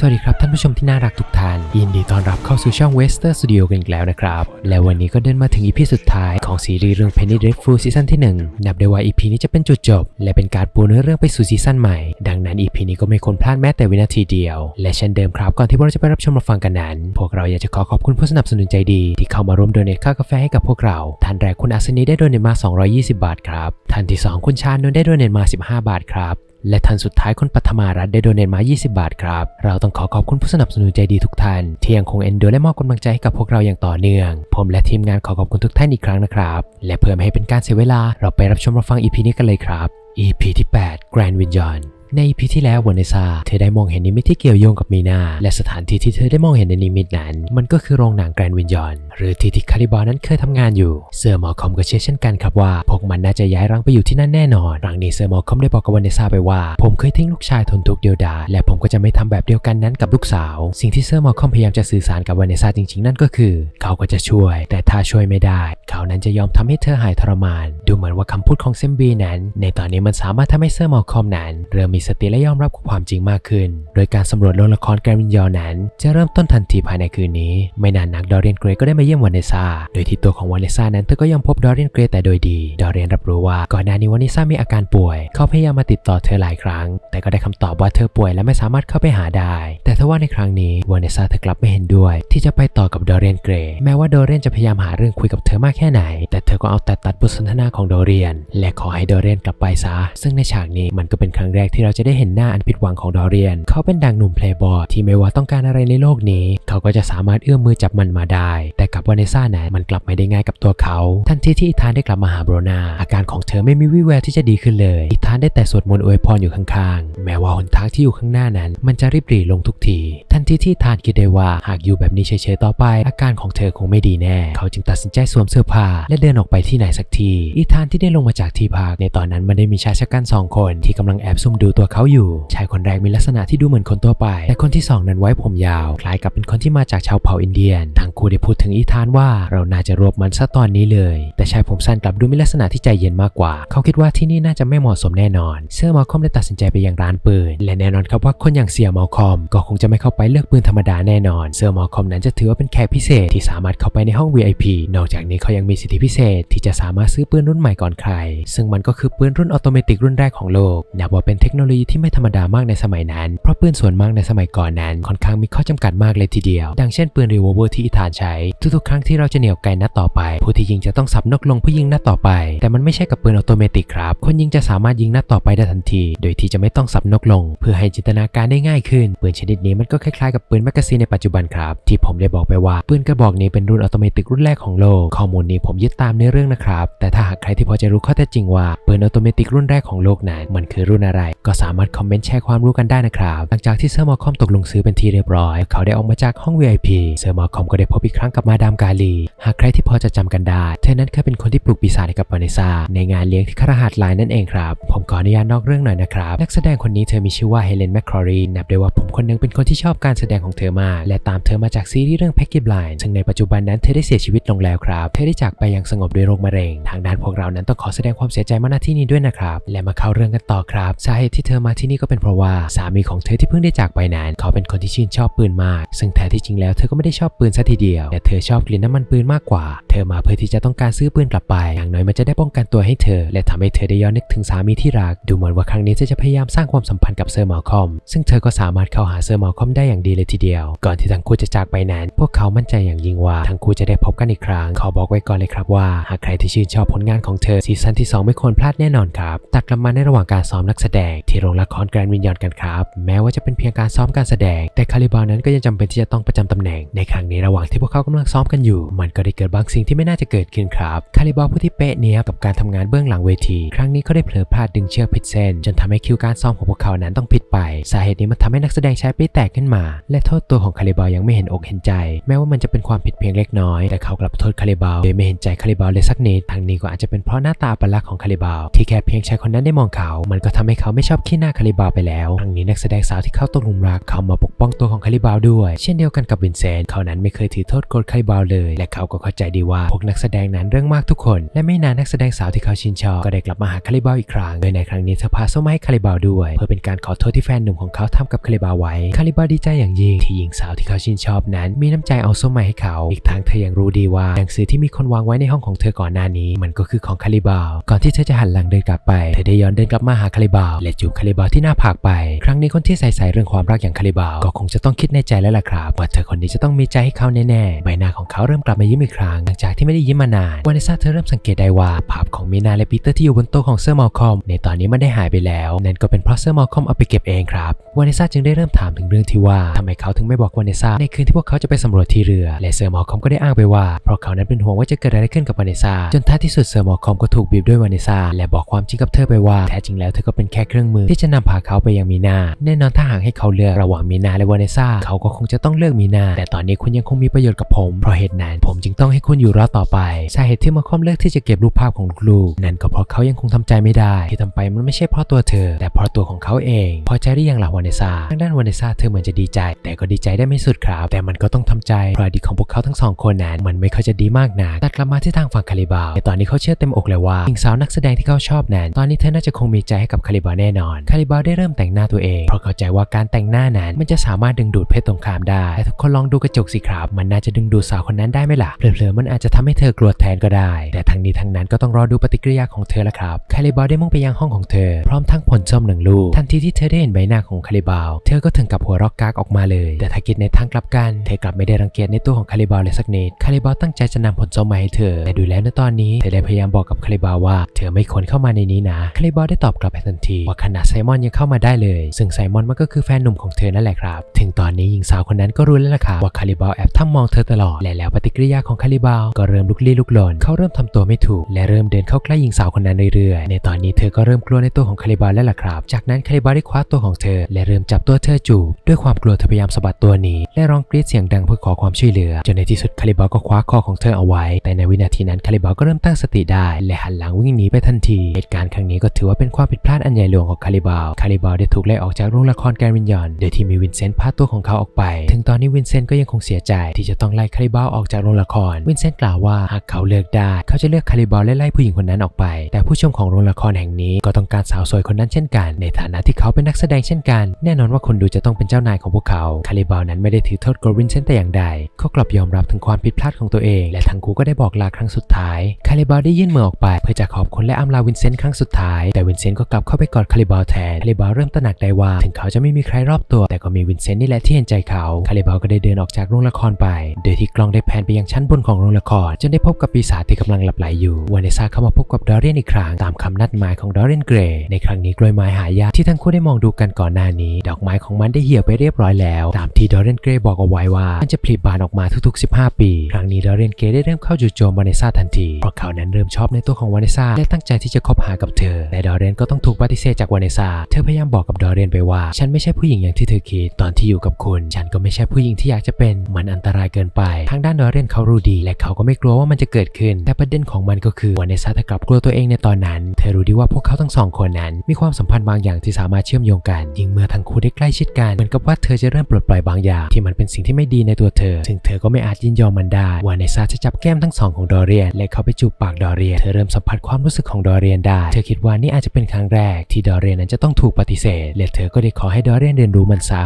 สวัสดีครับท่านผู้ชมที่น่ารักทุกท่าน ยินดีต้อนรับเข้าสู่ช่อง Wester Studio กันอีกแล้วนะครับ และวันนี้ก็เดินมาถึงอีพีสุดท้ายของซีรีส์เรื่อง Penny Dreadful ซีซั่นที่ 1 นับได้ว่าอีพีนี้จะเป็นจุดจบ และเป็นการปูเนื้อเรื่องไปสู่ซีซั่นใหม่ ดังนั้นอีพีนี้ก็ไม่ควรพลาดแม้แต่วินาทีเดียว และเช่นเดิมครับก่อนที่พวกเราจะไปรับชมรับฟังกันนั้น พวกเราอยากจะขอขอบคุณผู้สนับสนุนใจดี ที่เข้ามาร่วมโดเนทค่ากาแฟให้กับพวกเราท่านแรกคุณอัศนีได้โดเนทมา 220 บาทครับท่านที่สองคุณชาญนนได้โดเนทมา 15 บาทครับ และท่านสุดท้ายคุณปัทมารัฐได้โดเนทมา 20 บาทครับ เราต้องขอขอบคุณผู้สนับสนุนใจดีทุกท่านที่ยังคงเอ็นดูและมอบกำลังใจให้กับพวกเราอย่างต่อเนื่อง ผมและทีมงานขอขอบคุณทุกท่านอีกครั้งนะครับ และเพื่อไม่ให้เป็นการเสียเวลา เราไปรับชมรับฟัง EP นี้กันเลยครับ EP ที่ 8 Grand Vision ใน EP ที่แล้ววานเนซาเธอได้มองเห็นนิมิตที่เกี่ยวโยงกับมีนาและสถานที่ที่เธอได้มองเห็นในนิมิตนั้น มันก็คือโรงหนังแกรนด์วินยอนหรือที่ที่คาริบอนั้นเคยทำงานอยู่เซอร์มอลคอมก็เชื่อเช่นกันครับว่าพวกมันน่าจะย้ายรังไปอยู่ที่นั่นแน่นอนครั้งนี้เซอร์มอลคอมได้บอกกับวานเนซาไปว่า ผมเคยทิ้งลูกชายทนทุกข์เดียวดายและผมก็จะไม่ทำแบบเดียวกันนั้นกับลูกสาว สิ่งที่เซอร์มอลคอมพยายามจะสื่อสารกับวานเนซาจริงๆ นั่นก็คือ เขาก็จะช่วย แต่ถ้าช่วยไม่ได้ เขานั้นจะยอมทำให้เธอหายทรมาน ดูเหมือนว่าคำพูดของเซมบีนั้น ในตอนนี้มันสามารถทำให้เซอร์มอลคอมนั้นเริ่มมีสติและยอมรับกับความจริงมากขึ้น โดยการสำรวจโรงละครแกรนด์วินยอนั้น จะเริ่มต้นทันทีภายในคืนนี้ ไม่นานนักดอเรียนเกรย์ก็ได้มาเยี่ยมวานเนซ่าโดยที่ตัวของวานเนซ่านั้นเธอก็ยังพบดอเรียนเกรย์แต่โดยดี ดอเรียนรับรู้ว่าก่อนหน้านี้วานเนซ่ามีอาการป่วย เขาพยายามมาติดต่อเธอหลายครั้ง แต่ก็ได้คำตอบว่าเธอป่วยและไม่สามารถเข้าไปหาได้ แต่ทว่าในครั้งนี้วานเนซ่าเธอกลับไม่เห็นด้วย ที่จะไปต่อกับดอเรียนเกรย์แม้ว่าดอเรียนจะพยายามหาเรื่องคุยกับเธอมากแค่ไหน แต่เธอก็เอาแต่ตัดบทสนทนาของดอเรียน และขอให้ดอเรียนกลับไปซะซึ่งในฉากนี้มันก็เป็นครั้งแรกที่เราจะได้เห็นหน้าอันผิดหวังของดอเรียน เขาเป็นดังหนุ่มเพลย์บอยที่ไม่ว่าต้องการอะไรในโลกนี้ เขาก็จะสามารถเอื้อมมือจับมันมาได้ แต่กับวานิซ่านั้นมันกลับไม่ได้ง่ายกับตัวเขา ทันทีที่อีธานได้กลับมาหาโบรนาอาการของเธอไม่มีวี่แววที่จะดีขึ้นเลย อีธานได้แต่สวดมนต์อวยพรอยู่ข้างๆ แม้ว่าหนทางที่อยู่ข้างหน้านั้น มันจะรีบหรี่ลงทุกทีท ทีที่อีธานคิดได้ว่าหากอยู่แบบนี้เฉยๆต่อไป อาการของเธอคงไม่ดีแน่ เขาจึงตัดสินใจสวมเสื้อผ้า และเดินออกไปที่ไหนสักที อีธานที่ได้ลงมาจากที่พักในตอนนั้นมันได้มีชายชะกันสองคนที่กำลังแอบซุ่มดูตัวเขาอยู่ ชายคนแรกมีลักษณะที่ดูเหมือนคนทั่วไป แต่คนที่สองนั้นไว้ผมยาว คล้ายกับเป็นคนที่มาจากชาวเผ่าอินเดียน ทั้งคู่ได้พูดถึงอีธานว่าเราน่าจะรวบมันซะตอนนี้เลย แต่ชายผมสั้นกลับดูมีลักษณะที่ใจเย็นมากกว่า เขาคิดว่าที่นี่น่าจะไม่เหมาะสมแน่นอนเซอร์มาคอมได้ตัดสินใจไปยังร้านปืน และแน่นอนครับว่าคนอย่างเซียมาคอมก็คงจะไม่เข้าไปเลือกือกปืนธรรมดาแน่นอน เซอร์มาคอมนั้นจะถือว่าเป็นแขกพิเศษที่สามารถเข้าไปในห้อง VIP นอกจากนี้เขายังมีสิทธิพิเศษที่จะสามารถซื้อปืนรุ่นใหม่ก่อนใคร ซึ่งมันก็คือปืนรุ่นออโตเมติกรุ่นแรกของโลก นับว่าเป็นเทคโนโลยีที่ไม่ธรรมดามากในสมัยนั้น เพราะปืนส่วนมากในสมัยก่อนนั้น ค่อนข้างมีข้อจำกัดมากเลยทีเดียว ดังเช่นปืนรีโวลเวอร์ที่อีธานใช้ ทุกๆ ครั้งที่เราจะเหนี่ยวไกนัดต่อไป ผู้ที่ยิงจะต้องสับนกลงเพื่อยิงนัดต่อไป แต่มันไม่ใช่กับปืนออโตเมติกครับ คนยิงจะสามารถยิงนัดต่อไปได้ทันที โดยที่จะไม่ต้องสับนกลง เพื่อให้จินตนาการได้ง่ายขึ้นปืนชนิดนี้มันก็คล้ายๆกับปืนแมกกาซีนในปัจจุบันครับ ที่ผมได้บอกไปว่าปืนกระบอกนี้เป็นรุ่นออโตเมติรุ่นแรกของโลก ข้อมูลนี้ผมยึดตามในเรื่องนะครับ แต่ถ้าหากใครที่พอจะรู้ข้อเท็จจริงว่าปืนออโตเมติรุ่นแรกของโลกนั้นมันคือรุ่นอะไร ก็สามารถคอมเมนต์แชร์ความรู้กันได้นะครับหลังจากที่เซอร์มอคอมตกลงซื้อเป็นทีเรียบร้อย เขาได้ออกมาจากห้อง VIP เซอร์มอคอมก็ได้พบอีกครั้งกับมาดามกาลี หากใครที่พอจะจำกันได้ เธอนั้นเคยเป็นคนที่ปลูกปีศาจให้กับวานิซาในงานเลี้ยงที่คารหัสไลน์นั่นเองครับผมขออนุญาตนอกเรื่องหน่อยนะครับนักแสดงคนนี้เธอมีชื่อว่าเฮเลนแมคคอรีนับได้ว่าผมคนนึงเป็นคนที่ชอบการแสดงของเธอมา และตามเธอมาจากซีรีส์เรื่อง p e c k y Blind ซึ่งในปัจจุบันนั้นเธอได้เสียชีวิตลงแล้วครับ เธอได้จากไปอย่างสงบด้วยโรคมะเร็ง ทางด้านพวกเรานั้นต้องขอแสดงความเสียใจมาณที่นี้ด้วยนะครับ และมาเข้าเรื่องกันต่อครับ สาเหตุที่เธอมาที่นี่ก็เป็นเพราะว่าสามีของเธอที่เพิ่งได้จากไปนั้นเขาเป็นคนที่ชื่นชอบปืนมาก ซึ่งแท้ที่จริงแล้วเธอก็ไม่ได้ชอบปืนซะทีเดียว แต่เธอชอบกลิ่นน้ำมันปืนมากกว่า เธอมาเพื่อที่จะต้องการซื้อปืนกลับไป อย่างน้อยมันจะได้ป้องกันตัวให้เธอ และทำให้เธอได้ย้อนนึกถึงสามีที่รัก ดูเหมือนว่าครั้งนี้เธอจะพยายามสร้างความสัมพันธ์กับเซอร์มาลคอม ซึ่งเธอก็สามารถเข้าหาเซอร์มาลคอมได้อย่างดีเลยทีเดียว ก่อนที่ทั้งคู่จะจากไปนั้น พวกเขามั่นใจอย่างยิ่งว่าทั้งคู่จะได้พบกันอีกครั้ง ขอบอกไว้ก่อนเลยครับว่า หากใครที่ชื่นชอบผลงานของเธอซีซั่นที่ 2 ไม่ควรพลาดแน่นอนครับ ตัดกลับมาในระหว่างการซ้อมนักแสดง ที่โรงละครแกรนด์วิญญาณกันครับ แม้ว่าจะเป็นเพียงการซ้อมการแสดง แต่คาริบาลนั้นก็ยังจำเป็นที่จะต้องประจำตำแหน่ง ในครั้งนี้ระหว่างที่พวกเขากำลังซ้อมกันอยู่ มันก็ได้เกิดบางสิ่งที่ไม่น่าจะเกิดขึ้นครับคาริบาลผู้ที่เป๊ะเนี้ยกับการทำงานเบื้องหลังเวที ครั้งนี้เขาได้เผลอพลาดดึงเชือกผิดเส้น จนทำให้คิวการซ้อมของพวกเขานั้นต้องผิดไป สาเหตุนี้มันทำให้นักแสดงช้ปลีแตกขึ้นมาและโทษตัวของคาริบาลยังไม่เห็นอกเห็นใจ แม้ว่ามันจะเป็นความผิดเพียงเล็กน้อย แต่เขากลับโทษคาริบาลโดยไม่เห็นใจคาริบาลเลยสักนิดทางนี้ก็อาจจะเป็นเพราะหน้าตาปลักษณ์ของคาริบาลที่แค่เพียงชายคนนั้นได้มองเขา มันก็ทำให้เขาไม่ชอบขี้หน้าคาริบาไปแล้วครั้งนี้นักแสดงสาวที่เข้าตกลุมรักเขามาปกป้องตัวของคาริบาด้วย เช่นเดียวกันกับวินเซนต์เขานั้นไม่เคยถือโทษโกรธคาริบาเลย และเขาก็เข้าใจดีว่าพวกนักแสดงนั้นเรื่องมากทุกคน และไม่นานนักแสดงสาวที่เขาชื่นชอบก็ได้กลับมาหาคาริบาอีกครั้งโดยในครั้งนี้เธอพาส้มาให้คาริบาด้วย เพื่อเป็นการขอโทษที่แฟนหนุ่มของเขาทำกับคาริบาไว้คาริบาดีใจอย่างยิ่งที่หญิงสาวที่เขาชื่นชอบนั้น มีน้ำใจเอาส้มมาให้เขา อีกทั้งเธอยังรู้ดีว่าหนังสือที่มีคนวางไว้ในห้องของเธอก่อนหน้านี้ มันก็คือของคาริบาวก่อนที่เธอจะหันหลังเดินกลับไปเธอได้ย้อนเดินกลับมาหาคาริบาวและจูบคาริบาวที่หน้าผากไป ครั้งนี้คนที่ใส่ใส่เรื่องความรักอย่างคาริบาวก็คงจะต้องคิดในใจแล้วล่ะครับว่าเธอคนนี้จะต้องมีใจให้เขาแน่ๆใบหน้าของเขาเริ่มกลับมายิ้มอีกครั้งหลังจากที่ไม่ได้ยิ้มมานานวานิซาเธอเริ่มสังเกตได้ว่าภาพของมีนาและปีเตอร์ที่อยู่บนโต๊ะของเซอร์มอลคอมในตอนนี้มันได้หายไปแล้วนั่นก็เป็นเพราะเซอร์มอลคอมเอาไปเก็บเองครับวานิซาจึงได้เริ่มถามถึงเรื่องที่ว่าทำไมเขาถึงไม่บอกวานิซาในคืนที่พวกเขาจะไปสำรวจที่เรือ และเซอร์มอคอมก็ได้อ้างไปว่า เพราะเขานั้นเป็นห่วงว่าจะเกิดอะไรขึ้นกับวานิซาจนท้ายที่สุดเซอร์มอคอมก็ถูกบีบด้วยวานิซาและบอกความจริงกับเธอไปว่าแท้จริงแล้วเธอก็เป็นแค่เครื่องมือที่จะนำพาเขาไปยังมีนาแน่นอนถ้าหากให้เขาเลือกระหว่างมีนาและวานิซาเขาก็คงจะต้องเลือกมีนา แต่ตอนนี้คุณยังคงมีประโยชน์กับผม เพราะเหตุนั้นผมจึงต้องให้คุณอยู่รอดต่อไปสาเหตุที่มาคอมเลือกที่จะเก็บรูปภาพของลูกๆนั่นก็เพราะเขายังคงทำใจไม่ได้ ที่ทำไปมันไม่ใช่เพราะตัวเธอ แต่เพราะตัวของเขาเอง พอใจหรือยังล่ะวานิซาทางด้านวานิซาเธอเหมือนจะดีใจแต่ก็ดีใจได้ไม่สุดครับ แต่มันก็ต้องทำใจเพราะอดีของพวกเขาทั้งสองคนนั้นมันไม่ค่อยจะดีมากนักตัดกลับมาที่ทางฝั่งคาริบาวในตอนนี้เขาเชื่อเต็มอกเลยว่าหญิงสาวนักแสดงที่เขาชอบนั้นตอนนี้เธอน่าจะคงมีใจให้กับคาริบาแน่นอน คาริบาได้เริ่มแต่งหน้าตัวเองเพราะเข้าใจว่าการแต่งหน้านั้นมันจะสามารถดึงดูดเพศตรงข้ามได้แต่ทุกคนลองดูกระจกสิครับ มันน่าจะดึงดูดสาวคนนั้นได้ไหมล่ะเผลอๆมันอาจจะทำให้เธอกลัวแทนก็ได้ แต่ทั้งนี้ทั้งนั้นก็ต้องรอดูปฏิกิริยาของเธอละครับ คาริบาได้มุ่งไปยังห้องของเธอ พร้อมทั้งผลส้มหนึ่งลูกทันทีที่เธอได้เห็นใบหน้าของคาริบาเธอก็ถึงกับหัวรอกกากออกมาเลย แต่ถ้าคิดในทางกลับกัน เธอกลับไม่ได้รังเกียจในตัวของคาริบาวเลยสักนิด คาริบาวตั้งใจจะนำผลส้มมาให้เธอ แต่ดูแล้วในตอนนี้ เธอได้พยายามบอกกับคาริบาวว่า เธอไม่ควรเข้ามาในนี้นะ คาริบาวได้ตอบกลับไปทันที ว่าขนาดไซมอนยังเข้ามาได้เลย ซึ่งไซมอนมันก็คือแฟนหนุ่มของเธอนั่นแหละครับ ถึงตอนนี้หญิงสาวคนนั้นก็รู้แล้วล่ะค่ะว่าคาริบาวแอบทำมองเธอตลอด และแล้วปฏิกิริยาของคาริบาวก็เริ่มลุกลี้ลุกลน เขาเริ่มทำตัวไม่ถูก และเริ่มเดินเข้าใกล้หญิงสาวคนนั้นเรื่อยๆ ในตอนนี้เธอก็เริ่มกลัวในตัวของคาริบาวแล้วล่ะครับ จากนั้นคาริบาวได้คว้าตัวของเธอ และเริ่มจับตัวเธอจูบด้วยความกลัวเธอพยายามสะบัดตัวหนีและร้องกรีดเสียงดังเพื่อขอความช่วยเหลือจนในที่สุดคาริบาวก็คว้าคอของเธอเอาไว้ แต่ในวินาทีนั้นคาริบาวก็เริ่มตั้งสติได้ และหันหลังวิ่งหนีไปทันทีเหตุการณ์ครั้งนี้ก็ถือว่าเป็นความผิดพลาดอันใหญ่หลวงของคาริบาวคาริบาวได้ถูกไล่ออกจากโรงละครแกรินยอนโดยที่มีวินเซนต์พาตัวของเขาออกไป ถึงตอนนี้วินเซนต์ก็ยังคงเสียใจที่จะต้องไล่คาริบาวออกจากโรงละคร วินเซนต์กล่าวว่าหากเขาเลือกได้เขาจะเลือกคาริบาวและไล่ผู้หญิงคนนั้นออกไป แต่ผู้ชมของโรงละครแห่งนี้ก็ต้องการสาวสวยคนนั้นเช่นกัน ในฐานะที่เขาเป็นนักแสดงเช่นกัน แน่นอนว่าคนดูจะต้องเป็นเจ้านายของพวกเขา คาริบาวนั้นไม่ได้ถือโทษโกรวินเซนต์แต่อย่างใด เขากลับยอมรับถึงความผิดพลาดของตัวเอง และทั้งคู่ก็ได้บอกลาครั้งสุดท้าย คาริบาวได้ยื่นมือออกไป เพื่อจะขอบคุณและอำลาวินเซนต์ครั้งสุดท้าย แต่วินเซนต์ก็กลับเข้าไปกอดคาริบาวแทน คาริบาวเริ่มตระหนักได้ว่า ถึงเขาจะไม่มีใครรอบตัว แต่ก็มีวินเซนต์นี่แหละที่เห็นใจเขา คาริบาวก็ได้เดินออกจากโรงละครไป โดยที่กล้องได้แพนไปยังชั้นบนของโรงละครจนได้พบกับปีศาจที่กำลังหลับไหลอยู่ วานิซาเข้ามาพบกับดอเรียนอีกครั้งตามคำนัดหมายของดอเรียนเกรย์ในครั้งนี้กล้วยไม้หายากที่ทั้งคู่ได้มองดูกันก่อนหน้านี้ ดอกไม้ของมันได้เหี่ยวไปเรียบร้อยแล้ว ตามที่ดอเรนเกรย์บอกเอาไว้ว่ามันจะผลิบานออกมาทุกๆ 15 ปี ครั้งนี้ดอเรนเกรย์ได้เริ่มเข้าจู่โจมวานิซาทันที เพราะเขานั้นเริ่มชอบในตัวของวานิซาและตั้งใจที่จะคบหากับเธอ แต่ดอเรนก็ต้องถูกปฏิเสธจากวานิซาเธอพยายามบอกกับดอเรนไปว่า ฉันไม่ใช่ผู้หญิงอย่างที่เธอคิด ตอนที่อยู่กับคุณ ฉันก็ไม่ใช่ผู้หญิงที่อยากจะเป็น มันอันตรายเกินไป ทางด้านดอเรนเขารู้ดี และเขาก็ไม่กลัวว่ามันจะเกิดขึ้น แต่ประเด็นของมันก็คือวานิซาเธอกลับกลัวตัวเองในตอนนั้น เธอรู้ดีว่าพวกเขาทั้งสองคนนั้น มีความสัมพันธ์บางอย่างที่สามารถเชื่อมโยงกัน ยิ่งเมื่อทั้งคู่ได้ใกล้ชิดกันเหมือนกับว่าเธอจะเริ่มปลดปล่อยบางอย่าง ที่มันเป็นสิ่งที่ไม่ดีในตัวเธอ ซึ่งเธอก็ไม่อาจยินยอมมันได้วานิซาจะจับแก้มทั้งสองของดอเรียนและเข้าไปจูบปากดอเรียน เธอเริ่มสัมผัสความรู้สึกของดอเรียนได้ เธอคิดว่านี่อาจจะเป็นครั้งแรก ที่ดอเรียนนั้นจะต้องถูกปฏิเสธ และเธอก็ได้ขอให้ดอเรียนเรียนรู้มันซะ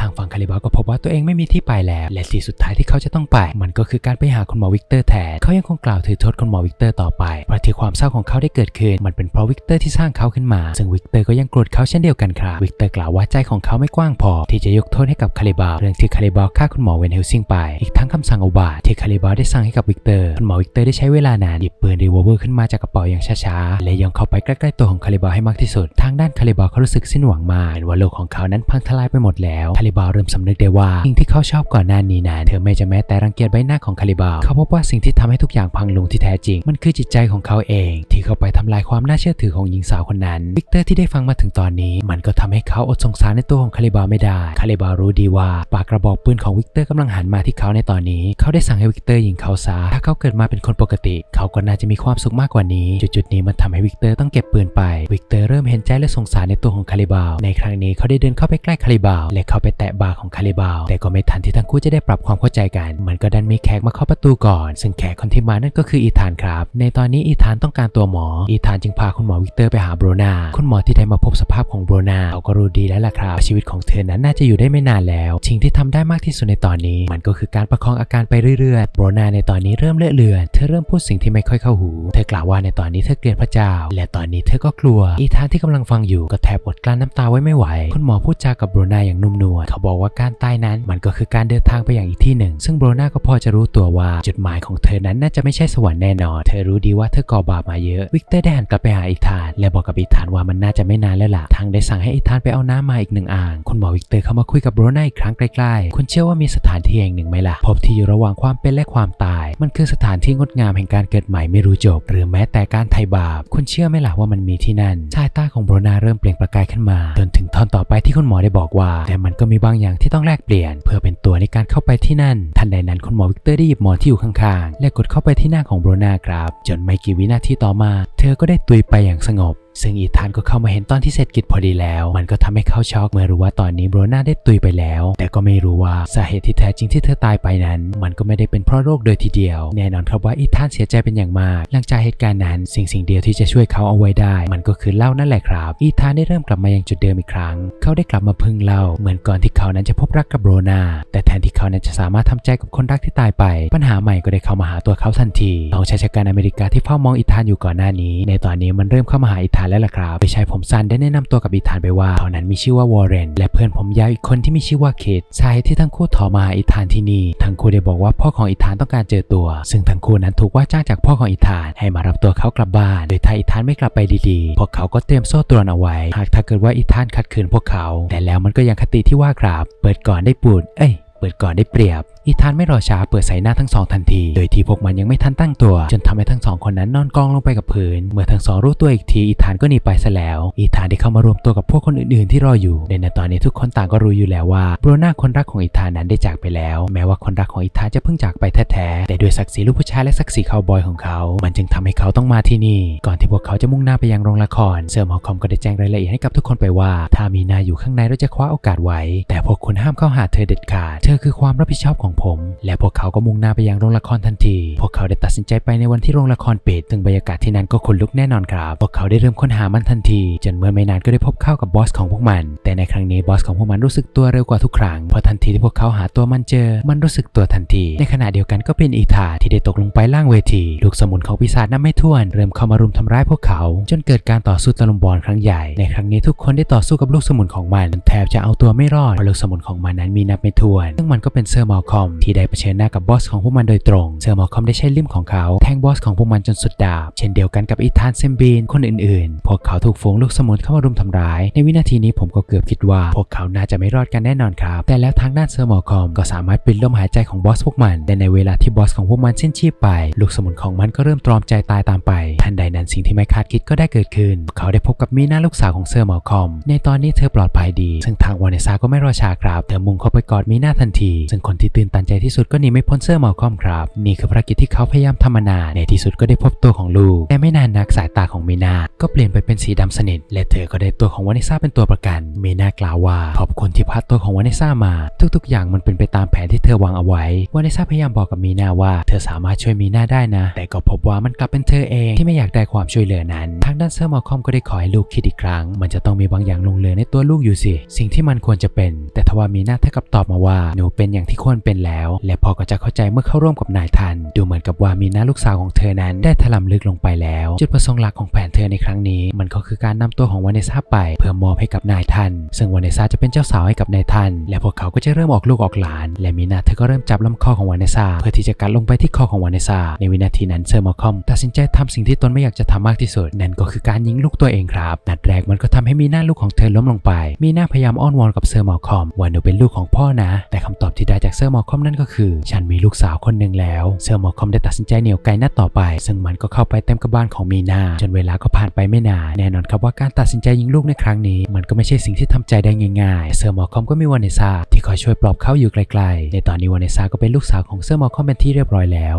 ท ฝั่งคาริบาวก็พบว่าตัวเองไม่มีที่ไปแล้ว และสิ่งสุดท้ายที่เขาจะต้องไป มันก็คือการไปหาคุณหมอวิกเตอร์แทนเขายังคงกล่าวถือโทษคุณหมอวิกเตอร์ต่อไปเพราะที่ความเศร้าของเขาได้เกิดขึ้นมันเป็นเพราะวิกเตอร์ที่สร้างเขาขึ้นมา ซึ่งวิกเตอร์ก็ยังโกรธเขาเช่นเดียวกันครับวิกเตอร์กล่าวว่าใจของเขาไม่กว้างพอ ที่จะยกโทษให้กับคาริบาวเรื่องที่คาริบาวฆ่าคุณหมอเวนเฮลซิงไป อีกทั้งคำสั่งอุบาทที่คาริบาวได้สั่งให้กับวิกเตอร์คุณหมอวิกเตอร์ได้ใช้เวลานานหยิบปืนรีวอลเวอร์ขึ้นมาจากกระเป๋าอย่างช้าๆและย่องเข้าไปใกล้ๆตัวของคาริบาให้มากที่สุด ทางด้านคาริบาเขารู้สึกสิ้นหวังมากว่าโลกของเขานั้นพังทลายไปหมดแล้วคาริบาเริ่มสำนึกได้ว่าสิ่งที่เขาชอบก่อนหน้านี้นั้นเธอไม่จะแม้แต่รังเกียจใบหน้าของคาริบาวเขาพบว่าสิ่งที่ทำให้ทุกอย่างพังลงที่แท้จริง มันคือจิตใจของเขาเอง ที่เข้าไปทำลายความน่าเชื่อถือของหญิงสาวคนนั้นวิกเตอร์ที่ได้ฟังมาถึงตอนนี้ มันก็ทำให้เขาอดสงสารในตัวของคาริบาวไม่ได้คาริบาวรู้ดีว่าปากกระบอกปืนของวิกเตอร์กำลังหันมาที่เขาในตอนนี้ เขาได้สั่งให้วิกเตอร์ยิงเขาซะถ้าเขาเกิดมาเป็นคนปกติ เขาก็น่าจะมีความสุขมากกว่านี้ จุดๆนี้มันทำให้วิกเตอร์ต้องเก็บปืนไปวิกเตอร์เริ่มเห็นใจและสงสารในตัวของคาริบาในครั้งนี้เขาได้เดินเข้าไปใกล้คาริบาและเข้าไปแตะบ่าของคาริบาว แต่ก็ไม่ทันที่ทั้งคู่จะได้ปรับความเข้าใจกัน มันก็ดันมีแขกมาเคาะประตูก่อน ซึ่งแขกคนที่มานั่นก็คืออีธานครับ ในตอนนี้อีธานต้องการตัวหมอ อีธานจึงพาคุณหมอวิกเตอร์ไปหาโบรนาคุณหมอที่ได้มาพบสภาพของโบรนาเขาก็รู้ดีแล้วล่ะครับชีวิตของเธอนั้นน่าจะอยู่ได้ไม่นานแล้วสิ่งที่ทำได้มากที่สุดในตอนนี้ มันก็คือการประคองอาการไปเรื่อยๆโบรนาในตอนนี้เริ่มเลอะเลือนเธอเริ่มพูดสิ่งที่ไม่ค่อยเข้าหู เธอกล่าวว่าในตอนนี้เธอเกลียดพระเจ้า และตอนนี้เธอก็กลัว อีธานที่กำลังฟังอยู่ก็แทบอดกลั้นน้ำตาไว้ไม่ไหว คุณหมอพูดจากับโบรนาอย่างนุ่มนวลเขาบอกว่าการตายนั้นมันก็คือการเดินทางไปอย่างอีกที่หนึ่ง ซึ่งโบรนาก็พอจะรู้ตัวว่าจุดหมายของเธอนั้นน่าจะไม่ใช่สวรรค์แน่นอน เธอรู้ดีว่าเธอก่อบาปมาเยอะ วิกเตอร์ได้หันกลับไปหาอีธาน และบอกกับอีธานว่ามันน่าจะไม่นานแล้วล่ะ ทางได้สั่งให้อีธานไปเอาน้ำมาอีกหนึ่งอ่าง คุณหมอวิกเตอร์เข้ามาคุยกับโบรนาอีกครั้งใกล้ๆ คุณเชื่อว่ามีสถานที่แห่งหนึ่งไหมล่ะ พบที่อยู่ระหว่างความเป็นและความตาย มันคือสถานที่งดงามแห่งการเกิดใหม่ไม่รู้จบ หรือแม้แต่การไถ่บาป คุณเชื่อไหมล่ะว่ามันมีที่นั่นสายตาของโบรนาเริ่มเปล่งประกายขึ้นมา จนถึงตอนต่อไปที่คุณหมอได้บอกว่า แต่มันก็มีบางอย่างที่ต้องแลกเปลี่ยน เพื่อเป็นตัวในการเข้าไปที่นั่น ทันใดนั้นคุณหมอวิกเตอร์ได้หยิบหมอนที่อยู่ข้างๆ และกดเข้าไปที่หน้าของโบรนาครับ จนไม่กี่วินาทีต่อมา เธอก็ได้ตุยไปอย่างสงบ ซึ่งอีธานก็เข้ามาเห็นตอนที่เสร็จกิจพอดีแล้ว มันก็ทำให้เขาช็อกเมื่อรู้ว่าตอนนี้โบรนาได้ตุยไปแล้ว แต่ก็ไม่รู้ว่าสาเหตุที่แท้จริงที่เธอตายไปนั้น มันก็ไม่ได้เป็นเพราะโรคโดยทีเดียว แน่นอนครับว่าอีธานเสียใจเป็นอย่างมาก หลังจากเหตุการณ์นั้น สิ่งสิ่งเดียวที่จะช่วยเขาเอาไว้ได้ มันก็คือเหล้านั่นแหละครับ อีธานได้เริ่มกลับมายังจุดเดิมอีกครั้ง เขาได้กลับมาพึ่งเหล้าเหมือนก่อนที่เขานั้นจะพบรักกับโบรนาแต่แทนที่เขานั้นจะสามารถทำใจกับคนรักที่ตายไป ปัญหาใหม่ก็ได้เข้ามาหาตัวเขาทันทีกองชายชะกันอเมริกาที่เฝ้ามองอีธานอยู่ก่อนหน้านี้ ในตอนนี้มันเริ่มเข้ามาหาอีธานแล้วล่ะครับไปชายผมสั้นได้แนะนำตัวกับอีธานไปว่าเขานั้นมีชื่อว่าวอร์เรนและเพื่อนผมยาวอีกคนที่มีชื่อว่าเคทสาเหตุที่ทั้งคู่ถอมาหาอีธานที่นี่ทั้งคู่ได้บอกว่าพ่อของอีธานต้องการเจอตัว ซึ่งทั้งคู่นั้นถูกว่าจ้างจากพ่อของอีธานให้มารับตัวเขากลับบ้าน โดยถ้าอีธานไม่กลับไปดีๆ พวกเขาก็เตรียมโซ่ตรวนเอาไว้ หากถ้าเกิดว่าอีธานขัดขืนพวกเขา แต่แล้วมันก็ยังคติที่ว่าครับ เปิดก่อนได้ปูดเอ้ย เปิดก่อนได้เปรียบ อีธานไม่รอช้าเปิดใส่หน้าทั้งสองทันที โดยที่พวกมันยังไม่ทันตั้งตัว จนทำให้ทั้งสองคนนั้นนอนกองลงไปกับพื้น เมื่อทั้งสองรู้ตัวอีกทีอีธานก็หนีไปซะแล้ว อีธานได้เข้ามารวมตัวกับพวกคนอื่นๆที่รออยู่ในในตอนนี้ทุกคนต่างก็รู้อยู่แล้วว่าโบรนาคนรักของอีธานนั้นได้จากไปแล้ว แม้ว่าคนรักของอีธานจะเพิ่งจากไปแท้ๆ แต่ด้วยศักดิ์ศรีลูกผู้ชายและศักดิ์ศรีคาวบอยของเขา มันจึงทำให้เขาต้องมาที่นี่ ก่อนที่พวกเขาจะมุ่งหน้าไปยังโรงละคร เซอร์มอคอมก็ได้แจ้งรายละเอียดให้กับทุกคนไปว่า ถ้ามีนาอยู่ข้างในเราจะคว้าโอกาสไว้ แต่พวกคุณห้ามเข้าหาเธอเด็ดขาดเธอคือความรับผิดชอบของผม และพวกเขาก็มุ่งหน้าไปยังโรงละครทันที พวกเขาได้ตัดสินใจไปในวันที่โรงละครปิดซึ่งบรรยากาศที่นั่นก็ขนลุกแน่นอนครับ พวกเขาได้เริ่มค้นหามันทันที จนเมื่อไม่นานก็ได้พบเข้ากับบอสของพวกมัน แต่ในครั้งนี้บอสของพวกมันรู้สึกตัวเร็วกว่าทุกครั้ง เพราะทันทีที่พวกเขาหาตัวมันเจอ มันรู้สึกตัวทันที ในขณะเดียวกันก็เป็นอีธาที่ได้ตกลงไปล่างเวที ลูกสมุนของปีศาจนับไม่ถ้วน เริ่มเข้ามารุมทำร้ายพวกเขา จนเกิดการต่อสู้ตะลุมบอลครั้งใหญ่ ในครั้งนี้ทุกคนได้ต่อสู้กับลูกสมุนของมันแทบจะเอาตัวไม่รอดเพราะลูกสมุนของมันนั้นมีนับไม่ถ้วนซึ่งมันก็เป็นเซอร์มาลคอมที่ได้เผชิญหน้ากับบอสของพวกมันโดยตรง เซอร์มาลคอมได้ใช้ลิมของเขาแทงบอสของพวกมันจนสุดดาบ เช่นเดียวกันกับอีธานเซมบีนคนอื่นๆ พวกเขาถูกฝูงลูกสมุนเข้ามารุมทำร้าย ในวินาทีนี้ผมก็เกือบคิดว่า พวกเขาน่าจะไม่รอดกันแน่นอนครับ แต่แล้วทางด้านเซอร์มาลคอมก็สามารถปิดลมหายใจของบอสพวกมันแต่ในเวลาที่บอสของพวกมันสิ้นชีพไป ลูกสมุนของมันก็เริ่มตรอมใจตายตามไป ทันใดนั้นสิ่งที่ไม่คาดคิดก็ได้เกิดขึ้น เขาได้พบกับมีนาลูกสาวของเซอร์มาลคอมในตอนนี้เธอปลอดภัยดี ซึ่งทางวานิซาก็ไม่รอช้าครับเธอมุ่งเข้าไปกอดมีนาทันที ซึ่งคนที่ตื่นตันใจที่สุดก็หนีไม่พ้นเซอร์มาลคอมครับ นี่คือภารกิจที่เขาพยายามทำมานานในที่สุดก็ได้พบตัวของลูก แต่ไม่นานนักสายตาของมีนา ก็เปลี่ยนไปเป็นสีดำสนิท และเธอก็ได้ตัวของวานิซาเป็นตัวประกันมีนากล่าวว่าขอบคุณที่พาตัวของวานิซามา ทุกๆ อย่างมันเป็นไปตามแผนที่เธอวางเอาไว้วานิซาพยายามบอกกับมีนาว่า เธอสามารถช่วยมีนาได้นะ แต่ก็พบว่ามันกลับเป็นเธอเองที่ไม่อยากได้ความช่วยเหลือนั้น ทางด้านเซอร์มาลคอมก็ได้ขอให้ลูกคิดอีกครั้ง มันจะต้องมีบางอย่างลงเหลือในตัวลูกอยู่สิ สิ่งที่มันควรจะเป็น แต่ทว่ามีนาเธอกลับตอบมาว่าหนูเป็นอย่างที่ควรเป็นแล้ว และพ่อก็จะเข้าใจเมื่อเข้าร่วมกับนายทัน ดูเหมือนกับว่ามีน้าลูกสาวของเธอนั้นได้ถลำลึกลงไปแล้ว จุดประสงค์หลักของแผนเธอในครั้งนี้ มันก็คือการนำตัวของวานิซาไปเพื่อมอบให้กับนายทัน ซึ่งวานิซาจะเป็นเจ้าสาวให้กับนายทัน และพวกเขาก็จะเริ่มออกลูกออกหลาน และมีนาเธอก็เริ่มจับลำคอของวานิซาเพื่อที่จะกัดลงไปที่คอของวานิซาในวินาทีนั้นเซอร์มอคอมตัดสินใจทำสิ่งที่ตนไม่อยากจะทำมากที่สุด นั่นก็คือการยิงลูกตัวเองครับนัดแรกมันก็ทำให้มีหน้าลูกของเธอล้มลงไป มีหน้าพยายามอ้อนวอนกับเซอร์มอคอมว่าหนูเป็นลูกของพ่อนะ แต่คำตอบที่ได้จากเซอร์มอคอมนั่นก็คือ ฉันมีลูกสาวคนหนึ่งแล้ว เซอร์มอคอมได้ตัดสินใจเหนี่ยวไกนัดต่อไป ซึ่งมันก็เข้าไปเต็มกระบาลของมีนาจนเวลาก็ผ่านไปไม่นานแน่นอนครับว่าการตัดสินใจยิงลูกในครั้งนี้ มันก็ไม่ใช่สิ่งที่ทำใจได้ง่ายๆ เซอร์มอคอมก็มีวานิซาที่คอยช่วยปลอบเขาอยู่ไกลๆ ในตอนนี้วานิซาก็เป็นลูกสาวของเซอร์มอคอมเป็นที่เรียบร้อยแล้ว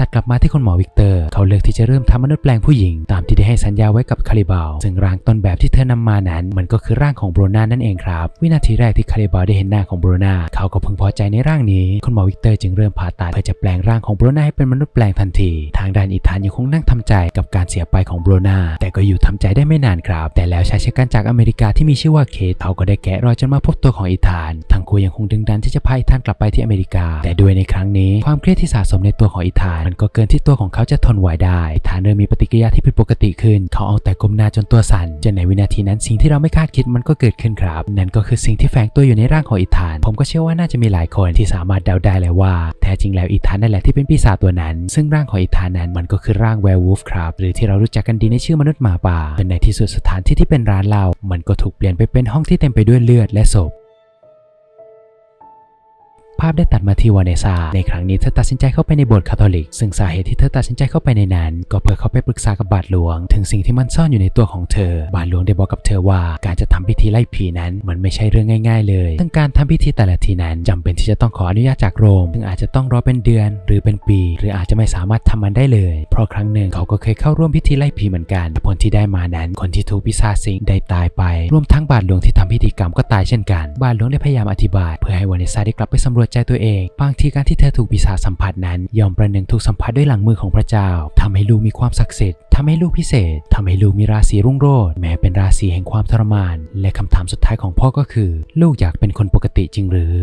ตัดกลับมาที่คุณหมอวิกเตอร์ เขาเลือกที่จะเริ่มทำมนุษย์แปลงผู้หญิง ตามที่ได้ให้สัญญาไว้กับคาริบาล ซึ่งร่างต้นแบบที่เธอนำมานั้น มันก็คือร่างของโบรนานั่นเองครับ วินาทีแรกที่คาริบาลได้เห็นหน้าของโบรนาเขาก็พึงพอใจในร่างนี้ คุณหมอวิกเตอร์จึงเริ่มผ่าตัดเพื่อจะแปลงร่างของโบรนาให้เป็นมนุษย์แปลงทันที ทางด้านอีธานยังคงนั่งทำใจกับการเสียไปของโบรนาแต่ก็อยู่ทำใจได้ไม่นานครับ แต่แล้วชายชะกันจากอเมริกาที่มีชื่อว่าเคทเขาก็ได้แกะรอยจนมาพบตัวของอีธานทั้งคู่ยังคงดึงดันที่จะพาอีธานกลับไปที่อเมริกา แต่ด้วยในครั้งนี้ความเครียดที่สะสมในตัวของอีธานมันก็เกินที่ตัวของเขาจะทนไหวได้อีธานเริ่มมีปฏิกิริยาที่ผิดปกติขึ้น เขาเอาแต่ก้มหน้าจนตัวสั่นจนในวินาทีนั้นสิ่งที่เราไม่คาดคิดมันก็เกิดขึ้นครับ นั่นก็คือสิ่งที่แฝงตัวอยู่ในร่างของอีธาน ผมก็เชื่อว่าน่าจะมีหลายคนที่สามารถเดาได้เลยว่า แท้จริงแล้วอีธานนั่นแหละที่เป็นปีศาจตัวนั้น ซึ่งร่างของอีธานนั้นมันก็คือร่างแวร์วูฟครับ หรือที่เรารู้จักกันดีในชื่อมนุษย์หมาป่าจนในที่สุดสถานที่ที่เป็นร้านเหล้ามันก็ถูกเปลี่ยนไปเป็นห้องที่เต็มไปด้วยเลือดและศพาพได้ตัดมาที่วาเนซาในครั้งนี้เธอตัดสินใจเข้าไปในโบสถ์คาทอลิก ซึ่งสาเหตุที่เธอตัดสินใจเข้าไปในนั้น ก็เพื่อเข้าไปปรึกษากับบาทหลวง ถึงสิ่งที่มันซ่อนอยู่ในตัวของเธอ บาทหลวงได้บอกกับเธอว่าการจะทำพิธีไล่ผีนั้น มันไม่ใช่เรื่องง่าย ๆ เลยซึ่งการทำพิธีแต่ละทีนั้นจำเป็นที่จะต้องขออนุญาตจากโรม ซึ่งอาจจะต้องรอเป็นเดือน หรือเป็นปี หรืออาจจะไม่สามารถทำมันได้เลย เพราะครั้งหนึ่งเขาก็เคยเข้าร่วมพิธีไล่ผีเหมือนกันแต่ผลที่ได้มานั้นคนที่ถูกพิศาจสิงได้ตายไป รวมทั้งบาทหลวงที่ทำพิธีกรรมก็ตายเช่นกัน บาทหลวงได้พยายามอธิบาย เพื่อให้วานิซาได้กลับไปสำรวจใจตัวเอง บางทีการที่เธอถูกปีศาจสัมผัสนั้น ยอมประหนึ่งถูกสัมผัสด้วยหลังมือของพระเจ้าทำให้ลูกมีความศักดิ์สิทธิ์ทำให้ลูกพิเศษทำให้ลูกมีราศีรุ่งโรจน์แม้เป็นราศีแห่งความทรมาน และคำถามสุดท้ายของพ่อก็คือ ลูกอยากเป็นคนปกติจริงหรือ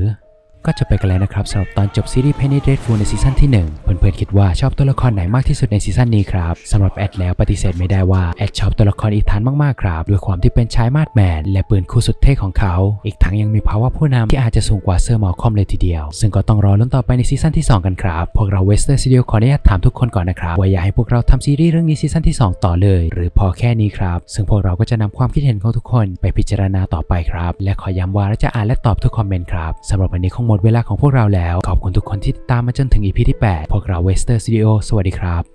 ก็จะไปกันแล้วนะครับสำหรับตอนจบซีรีส์ Penny Dreadful ในซีซั่นที่ 1 เพื่อนๆคิดว่าชอบตัวละครไหนมากที่สุดในซีซั่นนี้ครับสำหรับแอดแล้วปฏิเสธไม่ได้ว่าแอดชอบตัวละครอีธานมากๆครับด้วยความที่เป็นชายมาดแมนและปืนคู่สุดเท่ของเขา อีกทั้งยังมีภาวะผู้นำที่อาจจะสูงกว่าเซอร์มอลคอมเลยทีเดียว ซึ่งก็ต้องรอลุ้นต่อไปในซีซั่นที่ 2 กันครับ พวกเราเวสเตอร์สตูดิโอขออนุญาตถามทุกคนก่อนนะครับว่าอยากให้พวกเราทำซีรีส์เรื่องนี้ซีซั่นที่ 2 ต่อเลย หรือพอแค่นี้ครับซึ่งพวกเราก็จะนำความคิดเห็นของทุกคนไปพิจารณาต่อไปครับและขอย้ำว่าเราจะอ่านและตอบทุกคอมเมนต์ครับสำหรับวันนี้คงมดเวลาของพวกเราแล้ว ขอบคุณทุกคนที่ติดตามมาจนถึงอีพีที่ 8 พวกเราเวสเตอร์สตูดิโอสวัสดีครับ